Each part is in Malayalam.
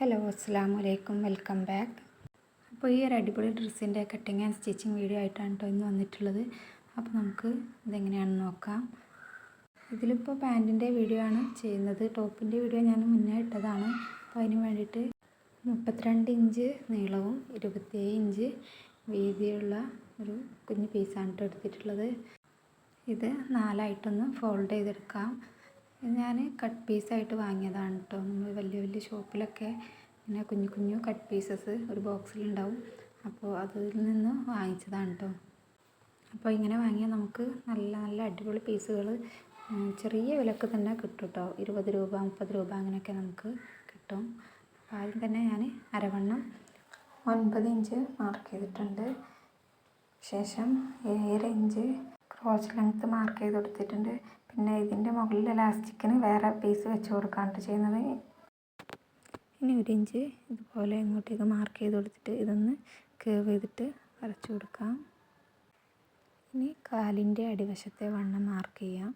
ഹലോ അസ്സാം വലൈക്കും വെൽക്കം ബാക്ക് അപ്പോൾ ഈ ഒരു അടിപൊളി ഡ്രസ്സിന്റെ കട്ടിങ് ആൻഡ് സ്റ്റിച്ചിങ് വീഡിയോ ആയിട്ടാണ് കേട്ടോ ഇന്ന് വന്നിട്ടുള്ളത്. അപ്പോൾ നമുക്ക് ഇതെങ്ങനെയാണെന്ന് നോക്കാം. ഇതിലിപ്പോൾ പാന്റിന്റെ വീഡിയോ ആണ് ചെയ്യുന്നത്. ടോപ്പിന്റെ വീഡിയോ ഞാൻ മുന്നേ ഇട്ടതാണ്. അപ്പോൾ അതിന് വേണ്ടിയിട്ട് മുപ്പത്തിരണ്ട് ഇഞ്ച് നീളവും ഇരുപത്തിയേഴ് ഇഞ്ച് വീതിയുള്ള ഒരു കുഞ്ഞ് പീസാണ് എടുത്തിട്ടുള്ളത്. ഇത് നാലായിട്ടൊന്ന് ഫോൾഡ് ചെയ്തെടുക്കാം. ഞാൻ കട്ട് പീസായിട്ട് വാങ്ങിയതാണ് കേട്ടോ നമ്മൾ വലിയ വലിയ ഷോപ്പിലൊക്കെ ഇങ്ങനെ കുഞ്ഞു കുഞ്ഞു കട്ട് പീസസ് ഒരു ബോക്സിലുണ്ടാവും അപ്പോൾ അതിൽ നിന്ന് വാങ്ങിച്ചതാണ് കേട്ടോ അപ്പോൾ ഇങ്ങനെ വാങ്ങിയാൽ നമുക്ക് നല്ല നല്ല അടിപൊളി പീസുകൾ ചെറിയ വിലക്ക് തന്നെ കിട്ടും കേട്ടോ ഇരുപത് രൂപ മുപ്പത് രൂപ അങ്ങനെയൊക്കെ നമുക്ക് കിട്ടും. ആദ്യം തന്നെ ഞാൻ അരവണ്ണം ഒൻപത് ഇഞ്ച് മാർക്ക് ചെയ്തിട്ടുണ്ട്. ശേഷം ഏഴര ഇഞ്ച് ക്രോച്ച് ലെങ്ത്ത് മാർക്ക് ചെയ്ത് കൊടുത്തിട്ടുണ്ട്. പിന്നെ ഇതിന്റെ മുകളിൽ ഇലാസ്റ്റിക്കിന് വേറെ പീസ് വെച്ച് കൊടുക്കാണ്ട് ചെയ്യുന്നത്. ഇനി ഒരു ഇഞ്ച് ഇതുപോലെ ഇങ്ങോട്ടേക്ക് മാർക്ക് ചെയ്ത് കൊടുത്തിട്ട് ഇതൊന്ന് കേവ് ചെയ്തിട്ട് വരച്ചു കൊടുക്കാം. ഇനി കാലിന്റെ അടിവശത്തെ വണ്ണം മാർക്ക് ചെയ്യാം.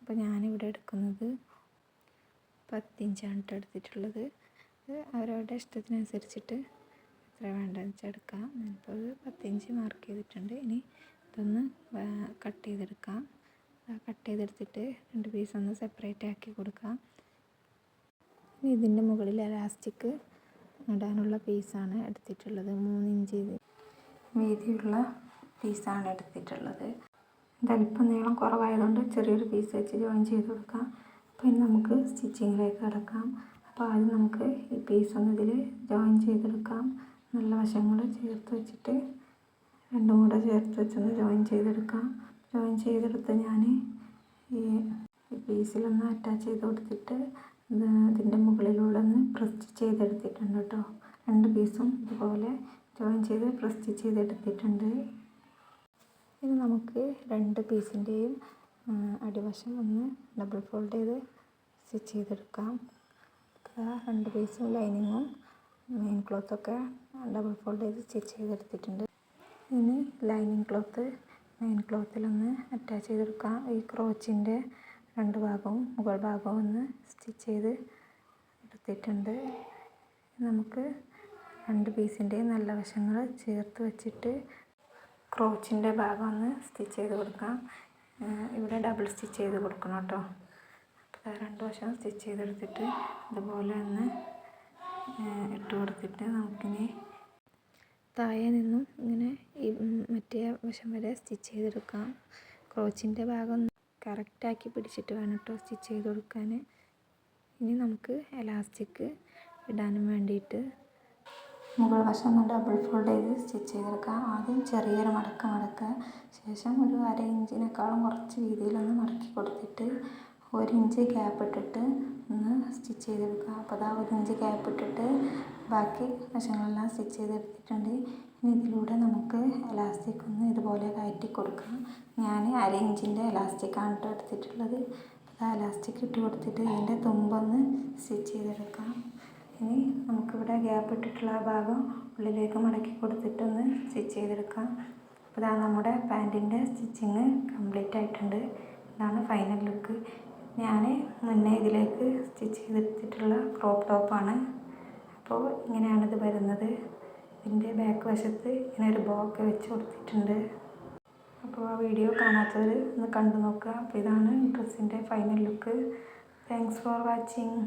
അപ്പോൾ ഞാനിവിടെ എടുക്കുന്നത് പത്തിഞ്ചാണ് കേട്ടോ എടുത്തിട്ടുള്ളത്. അവരവരുടെ ഇഷ്ടത്തിനനുസരിച്ചിട്ട് എത്ര വേണ്ടതെന്ന് വെച്ചാൽ എടുക്കാം. ഞാനിപ്പോൾ അത് പത്തിഞ്ച് മാർക്ക് ചെയ്തിട്ടുണ്ട്. ഇനി ഇതൊന്ന് കട്ട് ചെയ്തെടുക്കാം. കട്ട് ചെയ്തെടുത്തിട്ട് രണ്ട് പീസ് ഒന്ന് സെപ്പറേറ്റ് ആക്കി കൊടുക്കാം. ഇനി ഇതിന്റെ മുകളിൽ എലാസ്റ്റിക് ഇടാനുള്ള പീസാണ് എടുത്തിട്ടുള്ളത്. മൂന്നിഞ്ച് വീതിയുള്ള പീസാണ് എടുത്തിട്ടുള്ളത്. ഇത് നീളം കുറവായതുകൊണ്ട് ചെറിയൊരു പീസ് വെച്ച് ജോയിൻ ചെയ്ത് കൊടുക്കാം. പിന്നെ നമുക്ക് സ്റ്റിച്ചിങ്ങിലേക്ക് കിടക്കാം. അപ്പോൾ ആദ്യം നമുക്ക് ഈ പീസ് ഒന്ന് ജോയിൻ ചെയ്തെടുക്കാം. നല്ല വശങ്ങൾ ചേർത്ത് വെച്ചിട്ട് രണ്ടും കൂടെ ചേർത്ത് വെച്ചൊന്ന് ജോയിൻ ചെയ്തെടുക്കാം. ജോയിൻ ചെയ്തെടുത്ത് ഞാൻ ഈ പീസിലൊന്ന് അറ്റാച്ച് ചെയ്ത് കൊടുത്തിട്ട് ഇതിന്റെ മുകളിലൂടെ ഒന്ന് പ്രസ് ചെയ്തെടുത്തിട്ടുണ്ട് കേട്ടോ. രണ്ട് പീസും ഇതുപോലെ ജോയിൻ ചെയ്ത് പ്രസ് ചെയ്തെടുത്തിട്ടുണ്ട്. ഇനി നമുക്ക് രണ്ട് പീസിന്റെയും അടിവശം ഒന്ന് ഡബിൾ ഫോൾഡ് ചെയ്ത് സ്റ്റിച്ച് ചെയ്തെടുക്കാം. രണ്ട് പീസും ലൈനിങ്ങും മെയിൻ ക്ലോത്തൊക്കെ ഡബിൾ ഫോൾഡ് ചെയ്ത് സ്റ്റിച്ച് ചെയ്തെടുത്തിട്ടുണ്ട്. ഇനി ലൈനിങ് ക്ലോത്ത് മെയിൻ ക്ലോത്തിലൊന്ന് അറ്റാച്ച് ചെയ്തെടുക്കാം. ഈ ക്രോച്ചിന്റെ രണ്ട് ഭാഗവും മുകൾ ഭാഗവും ഒന്ന് സ്റ്റിച്ച് ചെയ്ത് എടുത്തിട്ടുണ്ട്. നമുക്ക് രണ്ട് പീസിന്റെ നല്ല വശങ്ങൾ ചേർത്ത് വെച്ചിട്ട് ക്രോച്ചിന്റെ ഭാഗം ഒന്ന് സ്റ്റിച്ച് ചെയ്ത് കൊടുക്കാം. ഇവിടെ ഡബിൾ സ്റ്റിച്ച് ചെയ്ത് കൊടുക്കണം കേട്ടോ. അപ്പോൾ രണ്ട് വശം സ്റ്റിച്ച് ചെയ്തെടുത്തിട്ട് ഇതുപോലെ ഒന്ന് ഇട്ട് കൊടുത്തിട്ട് നമുക്കിനി താഴെ നിന്നും ഇങ്ങനെ ഈ മറ്റേ വശം വരെ സ്റ്റിച്ച് ചെയ്തെടുക്കാം. ക്രോച്ചിന്റെ ഭാഗം കറക്റ്റാക്കി പിടിച്ചിട്ട് വേണം കേട്ടോ സ്റ്റിച്ച് ചെയ്ത് കൊടുക്കാൻ ഇനി നമുക്ക് എലാസ്റ്റിക് ഇടാനും വേണ്ടിയിട്ട് മുകൾ വശം ഒന്ന് ഡബിൾ ഫോൾഡ് ചെയ്ത് സ്റ്റിച്ച് ചെയ്തെടുക്കാം. ആദ്യം ചെറിയൊരു മടക്ക് മടക്കുക ശേഷം ഒരു അര ഇഞ്ചിനേക്കാളും കുറച്ച് വീതിയിലൊന്ന് മടക്കി കൊടുത്തിട്ട് ഒരു ഇഞ്ച് ഗ്യാപ്പ് ഇട്ടിട്ട് ഒന്ന് സ്റ്റിച്ച് ചെയ്തെടുക്കുക. അപ്പോൾ ഇഞ്ച് ഗ്യാപ്പ് ഇട്ടിട്ട് ബാക്കി വശങ്ങളെല്ലാം സ്റ്റിച്ച് ചെയ്തെടുത്തിട്ടുണ്ട്. ഇനി ഇതിലൂടെ നമുക്ക് എലാസ്റ്റിക് ഒന്ന് ഇതുപോലെ കയറ്റി കൊടുക്കാം. ഞാൻ അര ഇഞ്ചിന്റെ എലാസ്റ്റിക്കാണ് കേട്ടോ എടുത്തിട്ടുള്ളത്. ആ എലാസ്റ്റിക് ഇട്ട് കൊടുത്തിട്ട് ഇതിന്റെ തുമ്പൊന്ന് സ്റ്റിച്ച് ചെയ്തെടുക്കാം. ഇനി നമുക്കിവിടെ ഗ്യാപ്പ് ഇട്ടിട്ടുള്ള ആ ഭാഗം ഉള്ളിലേക്ക് മടക്കി കൊടുത്തിട്ടൊന്ന് സ്റ്റിച്ച് ചെയ്തെടുക്കാം. അപ്പോൾ നമ്മുടെ പാന്റിന്റെ സ്റ്റിച്ചിങ് കംപ്ലീറ്റ് ആയിട്ടുണ്ട്. ഇതാണ് ഫൈനൽ ലുക്ക്. ഞാൻ മുന്നേ ഇതിലേക്ക് സ്റ്റിച്ച് ചെയ്തെടുത്തിട്ടുള്ള ക്രോപ്പ് ടോപ്പാണ്. അപ്പോൾ ഇങ്ങനെയാണിത് വരുന്നത്. ഇതിന്റെ ബാക്ക് വശത്ത് ഇങ്ങനെ ഒരു ബോക്ക് വെച്ച് കൊടുത്തിട്ടുണ്ട്. അപ്പോൾ ആ വീഡിയോ കാണാത്തവർ ഒന്ന് കണ്ടു നോക്കുക. അപ്പോൾ ഇതാണ് ഡ്രസ്സിന്റെ final look. Thanks for watching